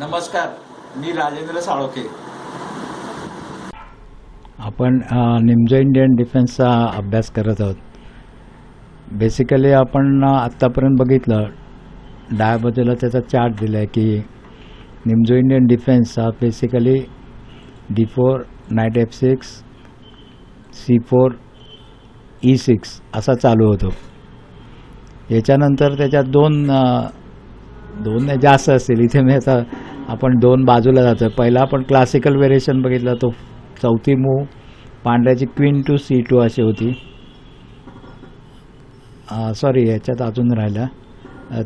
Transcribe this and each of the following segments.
नमस्कार मी राजेंद्र साळोखे आपण निमजो इंडियन डिफेन्सचा अभ्यास करत आहोत. बेसिकली आपण आत्तापर्यंत बघितलं डाव्या बाजूला त्याचा चार्ट दिला आहे की निमजो इंडियन डिफेन्स हा basically D four knight F six C four E six असा चालू होतो. याच्यानंतर त्याच्यात दोन दोन नाही जास्त असतील इथे मी आता आपण दोन बाजूला जातो पहिला आपण क्लासिकल व्हेरिएशन बघितला तो चौथी मूव पांढऱ्याची क्वीन टू सी टू अशी होती. सॉरी याच्यात अजून राहिला.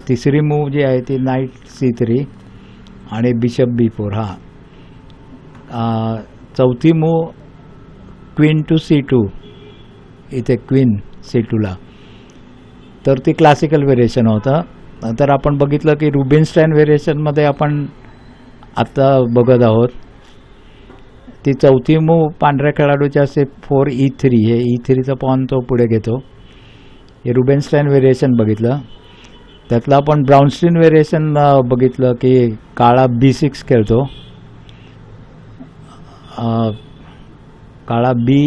तिसरी मूव जी आहे ती नाईट सी थ्री आणि बिशप बी फोर हा. चौथी move queen to C two इथे क्वीन सी टूला तर ती क्लासिकल व्हेरिएशन होतं. नंतर आपण बघितलं की रुबिनस्टाईन व्हेरिएशनमध्ये आपण आत्ता बघत आहोत. ती चौथी मूव पांढऱ्या खेळाडूची असते फोर ई थ्री हे ई थ्रीचा पॉन तो पुढे घेतो. हे रुबेनस्टाईन व्हेरिएशन बघितलं. त्यातलं आपण ब्राऊनस्टीन व्हेरिएशन बघितलं की काळा बी सिक्स खेळतो. काळा बी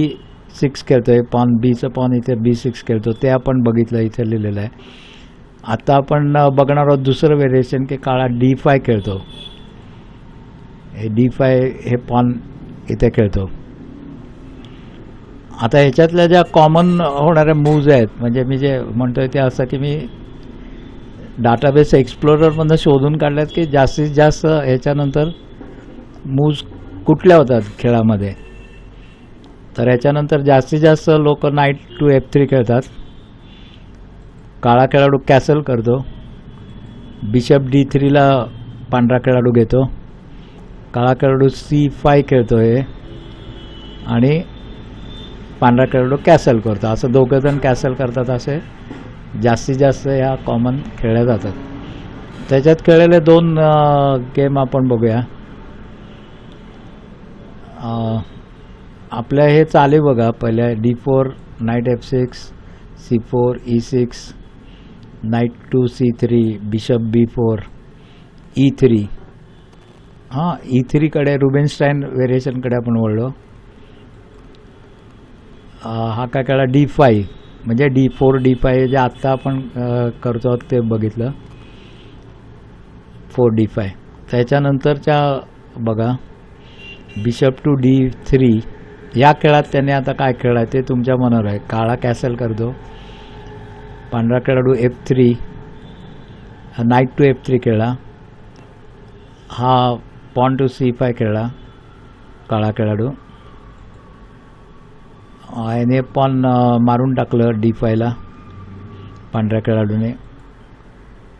सिक्स खेळतो आहे पॉन बीचं पॉन इथे बी सिक्स खेळतो. ते आपण बघितलं इथे लिहिलेलं आहे. आता आपण बघणार आहोत दुसरं व्हेरिएशन की काळा डी फाय खेळतो. हे डी फाय हे पॉन इथे खेळतो. आता ह्याच्यातल्या ज्या कॉमन होणाऱ्या मूव्ज आहेत म्हणजे मी जे म्हणतोय ते असं की मी डाटाबेस एक्सप्लोररमधनं शोधून काढल्यात की जास्तीत जास्त ह्याच्यानंतर मूव्ज कुठल्या होतात खेळामध्ये? तर ह्याच्यानंतर जास्तीत जास्त लोक नाईट टू एफ थ्री खेळतात. काळा खेळाडू कॅसल करतो. बिशप डी थ्रीला पांढरा खेळाडू घेतो. काळा खेळाडू सी फाय खेळतो आहे आणि पांढरा खेळाडू कॅसल करतो. असं दोघं जण कॅसल करतात असे. जास्तीत जास्त ह्या कॉमन खेळल्या जातात. त्याच्यात खेळलेले दोन गेम आपण बघूया. आपल्या हे चाले बघा. पहिल्या D four knight F six C four E six knight two C three bishop B four E three. हां ई थ्रीकडे रुबेनस्टाईन व्हेरिएशनकडे आपण वळलो. हा काय कळला डी फाय म्हणजे डी फोर डी फाय जे आत्ता आपण करतो आहोत ते बघितलं. Four D five. त्याच्यानंतरच्या बघा बिशप टू डी थ्री या खेळात त्याने आता काय खेळ आहे ते तुमच्या मनावर आहे. काळा कॅसल करतो. पांढरा खेळाडू F three knight to F three खेळला. हा पॉन टू सी फाय खेळला काळा खेळाडू. याने पॉन मारून टाकलं डी फायला पांढऱ्या खेळाडूने.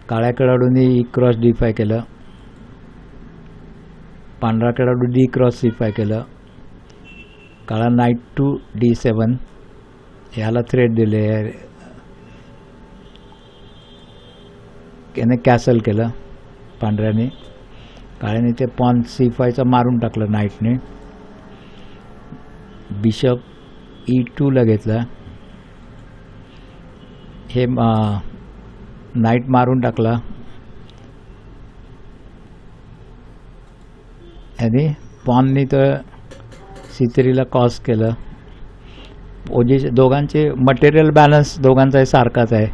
काळ्या खेळाडूने क्रॉस डी फाय केलं. पांढरा खेळाडू डी क्रॉस सी फाय केलं. काळा नाईट टू डी सेवन ह्याला थ्रेड दिले. याने कॅसल केलं पांढऱ्याने. काळ्याने ते पॉन सी फायचं मारून टाकलं नाईटने बिशप ई टूला घेतला. हे नाईट मारून टाकला. याने पॉननी तर सित्रीला कॉस केलं. पोझिशन दोघांचे मटेरियल बॅलन्स दोघांचाही सारखाच आहे.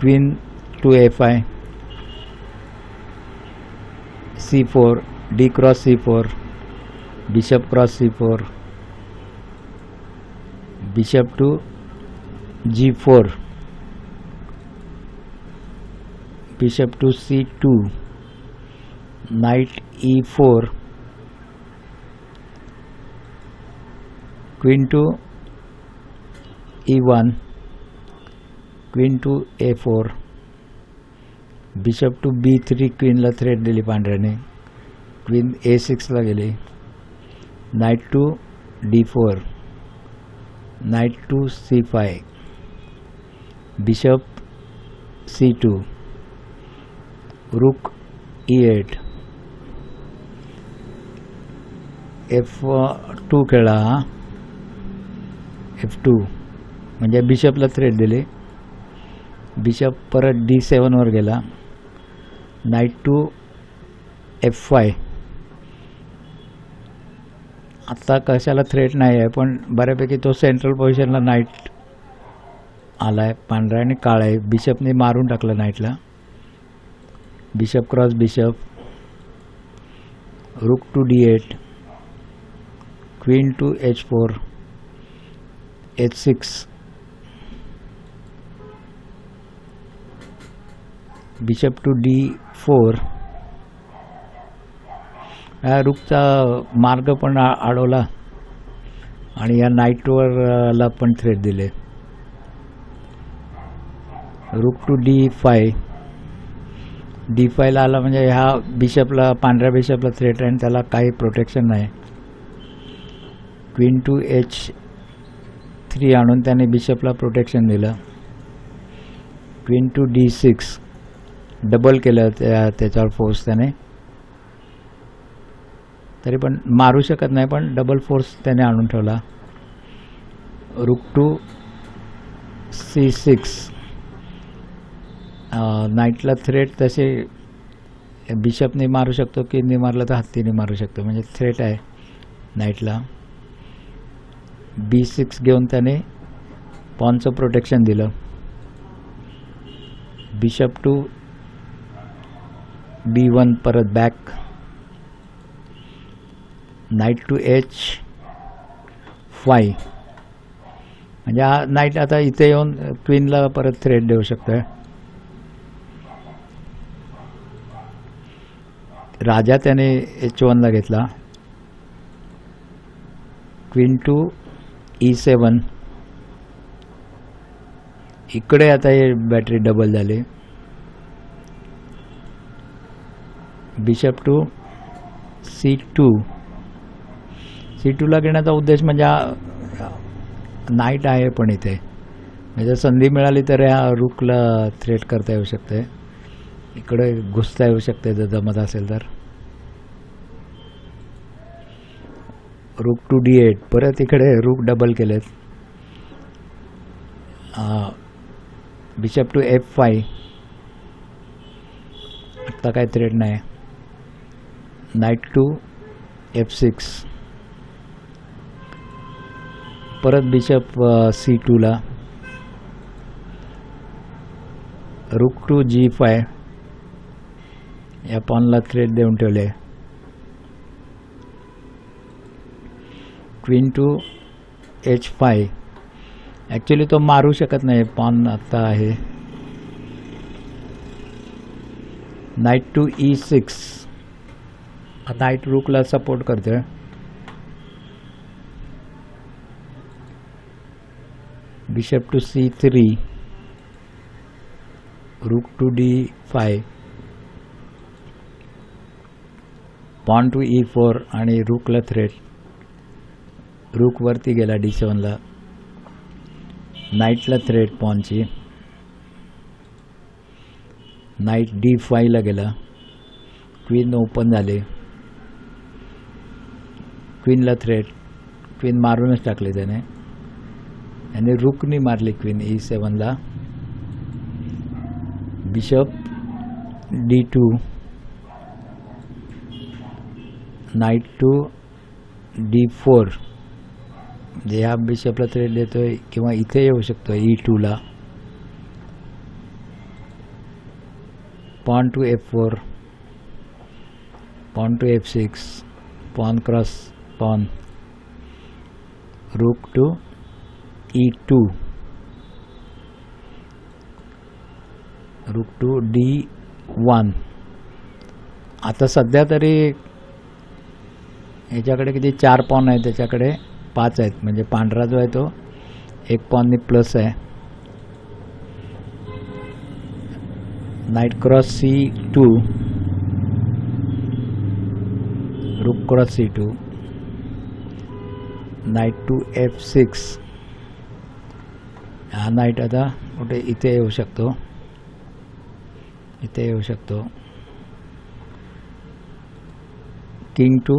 Queen to A five C four D cross C four bishop cross C four bishop to G four bishop to C two knight E four queen to E one queen to A four bishop to B three क्वीनला threat दिली पांढऱ्याने. Queen A सिक्सला गेली. Knight to D four knight to C five bishop C two rook E eight F two खेळा. F two म्हणजे बिशपला threat दिले. Bishop परत D सेवनवर गेला. नाईट टू एफ फाय आत्ता कशाला थ्रेट नाही आहे पण बऱ्यापैकी तो सेंट्रल पोझिशनला नाईट आला आहे पांढरा आणि काळा आहे. बिशपने मारून टाकलं नाईटला bishop cross bishop. Rook to D eight queen to H four H six bishop to D four. या रुकचा मार्ग पण अडवला आणि या नाईटवरला पण थ्रेट दिले. Rook two D five. D फायला आला म्हणजे ह्या बिशपला पांढऱ्या बिशपला थ्रेट आहे आणि त्याला काही प्रोटेक्शन नाही. क्वीन टू एच थ्री आणून त्याने बिशपला प्रोटेक्शन दिलं. Queen to D six double केलं त्या त्याच्यावर फोर्स त्याने. तरी पण मारू शकत नाही पण डबल फोर्स त्याने आणून ठेवला. रुक टू सी सिक्स नाईटला थ्रेट तसे बिशपने मारू शकतो की नाही मारलं तर हत्तीने मारू शकतो? म्हणजे थ्रेट आहे नाईटला बी सिक्स घेऊन त्याने पॉनचं प्रोटेक्शन दिलं. बिशप टू बी वन परत back knight to H five म्हणजे हा नाईट आता इथे येऊन क्वीनला परत थ्रेट देऊ शकतोय. राजा त्याने एच वनला घेतला. क्वीन टू ई सेवन इकडे आता हे बॅटरी डबल झाली. Bishop to C two C टूला घेण्याचा उद्देश म्हणजे नाईट आहे पण इथे. म्हणजे संधी मिळाली तर ह्या रुकला थ्रेट करता येऊ शकते. इकडे घुसता येऊ शकते जर जमत असेल तर. रुक टू डी एट परत इकडे रुक डबल केलेत. बिशप टू एफ फाय आत्ता काय थ्रेट नाही. Knight two F six. परत बिशप सी टूला रुक टू जी फाय. या पॉनला थ्रेड देऊन ठेवले. Queen to H five. Actually तो मारू शकत नाही पॉन आत्ता आहे. Knight to E six knight रूकला support करते bishop to C three rook to D five pawn to E four आणि रूकला थ्रेट. रूकवरती गेला डी सेवनला. नाईटला थ्रेट पॉनची. नाईट डी फायला गेला. क्वीन ओपन झाले. क्वीनला थ्रेट क्वीन मारूनच टाकली त्याने. आणि रुकनी मारली queen E सेवनला bishop D two knight two D four म्हणजे ह्या बिशपला थ्रेड देतोय किंवा इथे येऊ शकतो E टूला pawn to F four pawn to F six pawn cross to E two rook to D one आता सध्या तरी ह्याच्याकडे किती चार पॉन आहे त्याच्याकडे पाच आहेत. म्हणजे पांढरा जो आहे तो एक पॉननी प्लस आहे. Knight cross C two rook cross C two knight to F six हा नाईट आता कुठे इथे येऊ शकतो इथे येऊ शकतो king to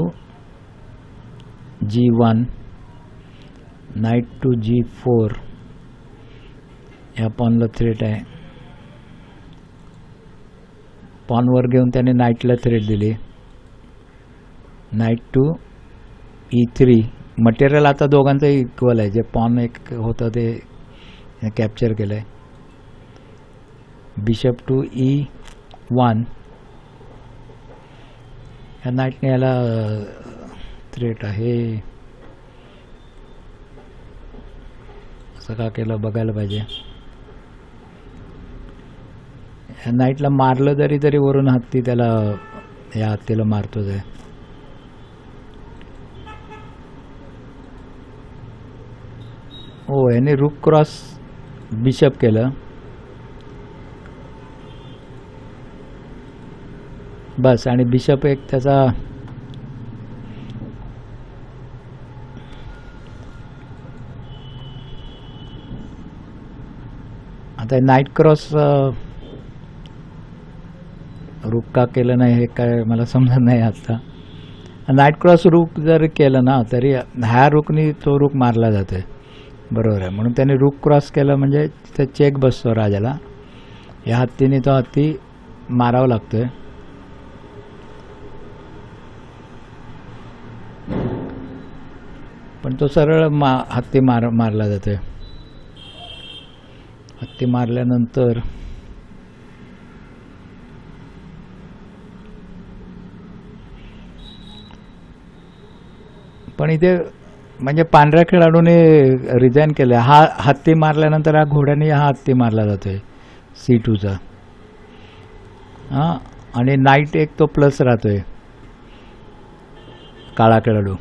G one knight to G four ह्या पॉनला थ्रेट आहे पॉनवर घेऊन त्याने नाईटला थ्रेट दिली knight to E three material आता दोघांचं इक्वल आहे. जे पॉन एक होतं ते कॅप्चर केलं आहे बिशप टू ई वन ह्या नाईटने याला थ्रेट आहे. असं का केलं? बघायला पाहिजे. ह्या नाईटला मारलं जरी तरी वरून हत्ती त्याला या हत्तीला मारतोच आहे. याने रूप क्रॉस बिशप केलं. बस आणि बिशप एक त्याचा आता नाईट क्रॉस रूप का केलं नाही हे काय मला समजत नाही आता. नाईट क्रॉस रूप जर केलं ना तरी ह्या रूकनी तो रूप मारला जातोय. बरोबर आहे. म्हणून त्याने रूख क्रॉस केलं म्हणजे तिथे चेक बसतो राजाला. या हत्तीने तो हत्ती मारावा लागतोय. पण तो सरळ मा हत्ती मार मारला जातोय. हत्ती मारल्यानंतर पण इथे म्हणजे पांढऱ्या खेळाडूने रिझाईन केलं हा हत्ती मारल्यानंतर हा घोड्याने हा हत्ती मारला जातोय. सी टूचा हां आणि नाईट एक तो प्लस राहतोय. काळा खेळाडू.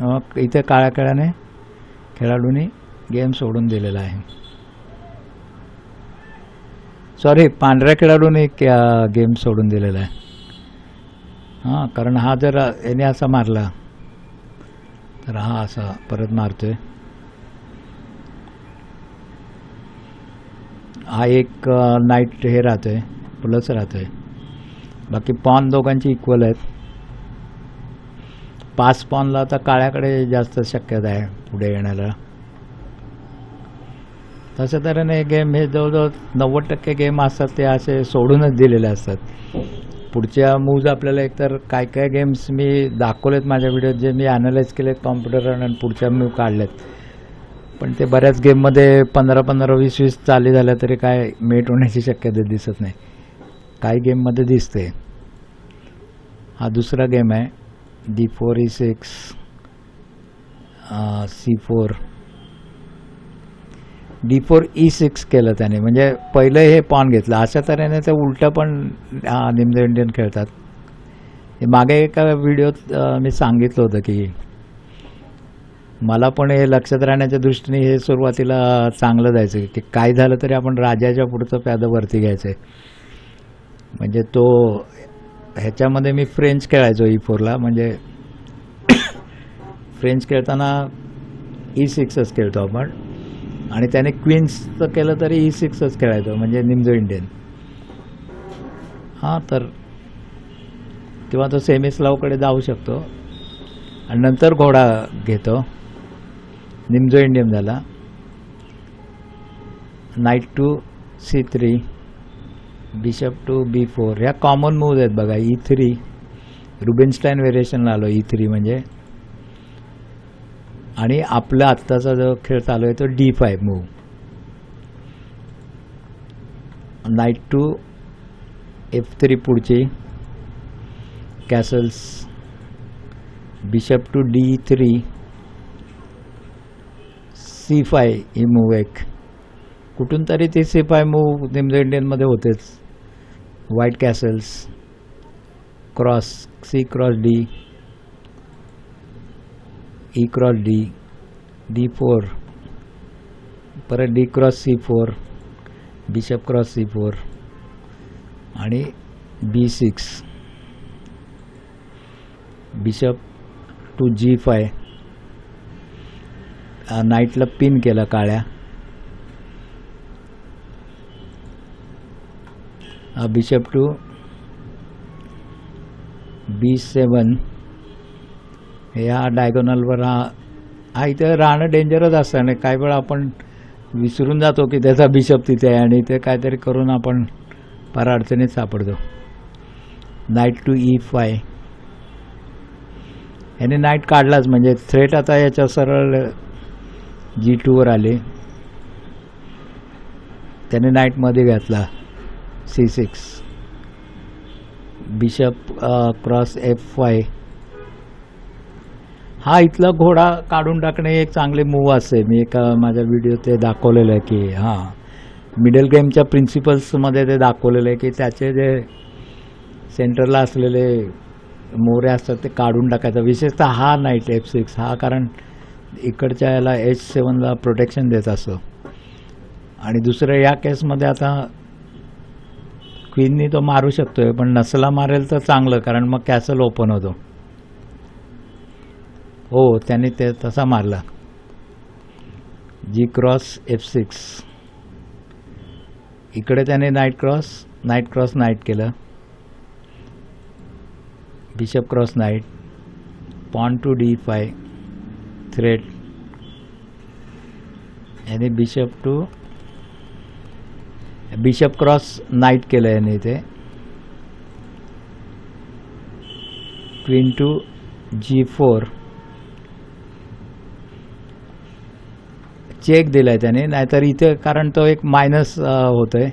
मग इथे काळ्या खेळाने खेळाडूंनी गेम सोडून दिलेला आहे. सॉरी पांढऱ्या खेळाडूने गेम सोडून दिलेला आहे. हां कारण हा जर याने असा मारला तर हा असा परत मारतोय. हा एक नाईट हे राहतोय प्लस राहतोय. बाकी पॉन दोघांची इक्वल आहेत. पाच पॉनला आता काळ्याकडे जास्त शक्यता आहे पुढे येण्याला. तशा तऱ्हेने गेम हे जवळजवळ नव्वद टक्के गेम असतात ते असे सोडूनच दिलेले असतात. पुढच्या मूव्ज आपल्याला एकतर काय काय गेम्स मी दाखवलेत माझ्या व्हिडिओत जे मी अनालाइज केलेत कॉम्प्युटर आणि पुढच्या मूव काढलेत. पण ते बऱ्याच गेममध्ये पंधरा पंधरा वीस वीस चाली झाल्या तरी काय मेट होण्याची शक्यता दिसत नाही. काही गेममध्ये दिसते हा दुसरा गेम आहे. D four E six C four D four E six केलं त्याने. म्हणजे पहिलं हे पॉन घेतलं. अशा तऱ्हेने ते उलटं पण निम्न इंडियन खेळतात. हे मागे एका व्हिडिओत मी सांगितलं होतं की मला पण हे लक्षात राहण्याच्या दृष्टीने हे सुरुवातीला चांगलं जायचं की काय झालं तरी आपण राजाच्या पुढचं प्यादं वरती घ्यायचं म्हणजे तो ह्याच्यामध्ये मी फ्रेंच खेळायचो e ई फोरला म्हणजे फ्रेंच खेळताना e ई सिक्सच खेळतो आपण. आणि त्याने क्वीन्सचं केलं तरी e ई सिक्सच खेळायचो म्हणजे निमजो इंडियन. हां तर किंवा तो सेमिस्लावकडे जाऊ शकतो. आणि नंतर घोडा घेतो. निमजो इंडियन झाला. Knight to C three bishop to B four ह्या कॉमन मूव्ज आहेत बघा e ई थ्री रुबिनस्टाईन व्हेरिएशनला आलो e ई थ्री म्हणजे. आणि आपला आत्ताचा जो खेळ चालू आहे तो D five move knight to F three पुढची. Castles bishop to D three C five he move एक कुठून तरी ती सी फाय मूव निमजो इंडियनमध्ये होतेच. White castles cross C cross D E cross D D four परत D cross C four bishop cross C four आणि B six bishop to G five नाईटला pin केला काळ्या. बिशप टू बी सेवन या डायगोनलवर हा हा इथे राहणं डेंजरच असतं. आणि काही वेळा आपण विसरून जातो की त्याचा बिशप तिथे आहे आणि ते काहीतरी करून आपण फार अडचणीत सापडतो. नाईट टू ई फाय याने नाईट काढलाच. म्हणजे थ्रेट आता याच्या सरळ जी टूवर आले. त्याने नाईटमध्ये घातला. C six bishop cross F five हा इथला घोडा काढून टाकणे एक चांगले मूव असे. मी एका माझ्या व्हिडिओ ते दाखवलेलं आहे की हां. मिडल गेमच्या प्रिन्सिपल्समध्ये ते दाखवलेलं आहे की त्याचे जे सेंटरला असलेले मोरे असतात ते काढून टाकायचं. विशेषतः हा नाईट एफ सिक्स हा कारण इकडच्या याला एच सेवनला प्रोटेक्शन देत असतो आणि दुसरं या केसमध्ये आता क्वीननी तो मारू शकतोय पण नसला मारेल तर चांगलं कारण मग कॅसल ओपन होतो. हो त्याने ते तसा मारला. G cross F six. इकडे त्याने knight cross knight cross knight केलं. Bishop cross knight. Pawn to D five threat. याने bishop to bishop cross knight केलं याने इथे queen to G four. Check दिलाय त्याने नाहीतर इथे कारण तो एक मायनस होतोय.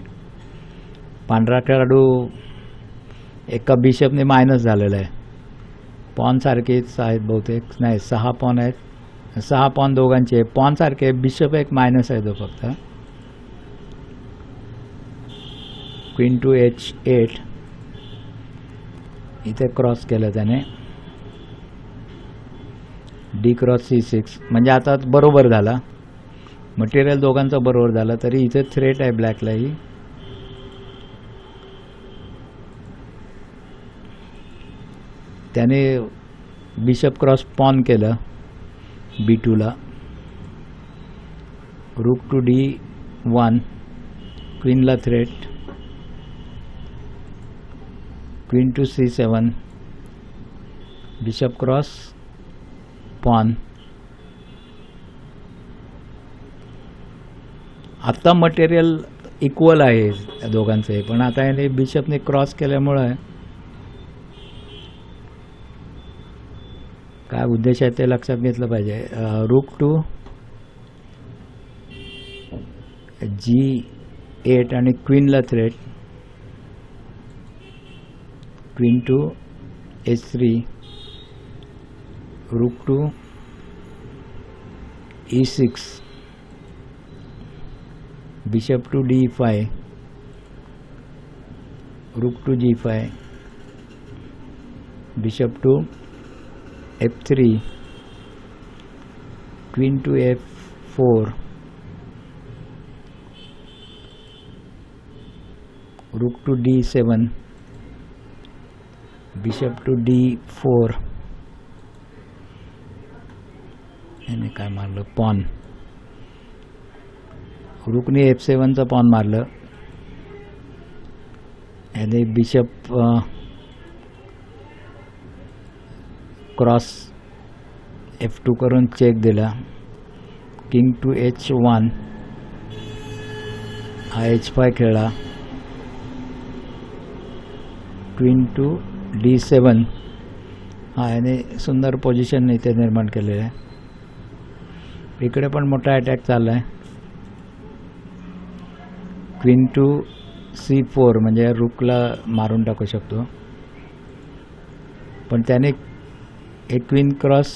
पांढरा खेळाडू एका बिशपने मायनस झालेला आहे पॉन सारखेच आहेत बहुतेक नाही सहा पॉन आहेत. सहा पॉन दोघांचे पॉन सारखे बिशप एक मायनस आहे तो फक्त. क्वीन टू एच एट इथे क्रॉस केलं त्याने. डी क्रॉस सी सिक्स म्हणजे आता बरोबर झाला. मटेरियल दोघांचं बरोबर झालं तरी इथे थ्रेट आहे ब्लॅकलाही त्याने बिशप क्रॉस पॉन केलं बी टूला rook to D one क्वीनला threat queen to C seven bishop cross pawn आत्ता मटेरियल इक्वल आहे या दोघांचं पण आता याने बिशपने क्रॉस केल्यामुळं काय उद्देश आहे ते लक्षात घेतलं पाहिजे. रूक टू जी एट आणि क्वीनला threat queen to h three rook to e six bishop to d five to to g five bishop to f three rook to f four to to d seven bishop to d four याने काय मारलं pawn रुकने F सेवनचं pawn मारलं. याने bishop cross F two करून check दिला. King to H one हा H five खेळला. क्वीन टू डी सेवन हा याने सुंदर पोझिशन इथे निर्माण केलेलं आहे. इकडे पण मोठा अटॅक चालला आहे क्वीन टू सी फोर म्हणजे रुकला मारून टाकू शकतो. पण त्याने एक क्वीन क्रॉस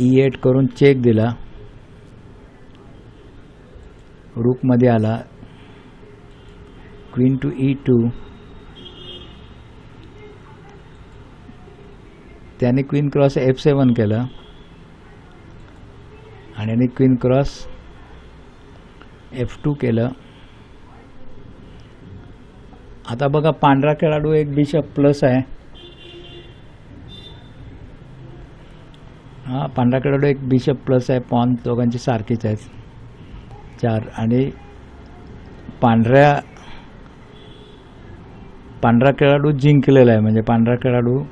ई एट करून चेक दिला. रुकमध्ये आला. क्वीन टू ई टू त्याने क्वीन क्रॉस एफ सेवन केलं. आणि क्वीन क्रॉस एफ टू केलं. आता बघा पांढरा खेळाडू एक बिशप प्लस आहे. हा पांढरा खेळाडू एक बिशप प्लस आहे. पॉन दोघांची सारखीच आहेत. चार. आणि पांढऱ्या पांढरा खेळाडू जिंकलेला आहे. म्हणजे पांढरा खेळाडू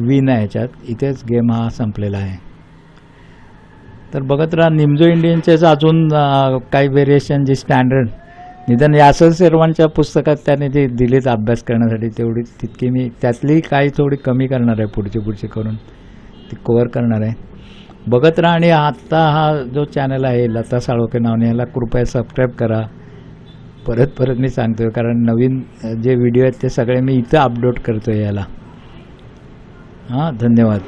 विन आहे याच्यात. इथेच गेम हा संपलेला आहे. तर बघत राहा निमजो इंडियनचेच अजून काही व्हेरिएशन जे स्टँडर्ड निदान यासर सर्वांच्या पुस्तकात त्याने जे दिलेत अभ्यास करण्यासाठी तेवढी तितकी मी त्यातली काही थोडी कमी करणार आहे पुढचे पुढचे करून ती कवर करणार आहे. बघत राहा आणि आत्ता हा जो चॅनल आहे लता साळोके नावाने याला कृपया सबस्क्राईब करा. परत परत मी सांगतोय कारण नवीन जे व्हिडिओ आहेत ते सगळे मी इथं अपलोड करतोय याला. हां धन्यवाद.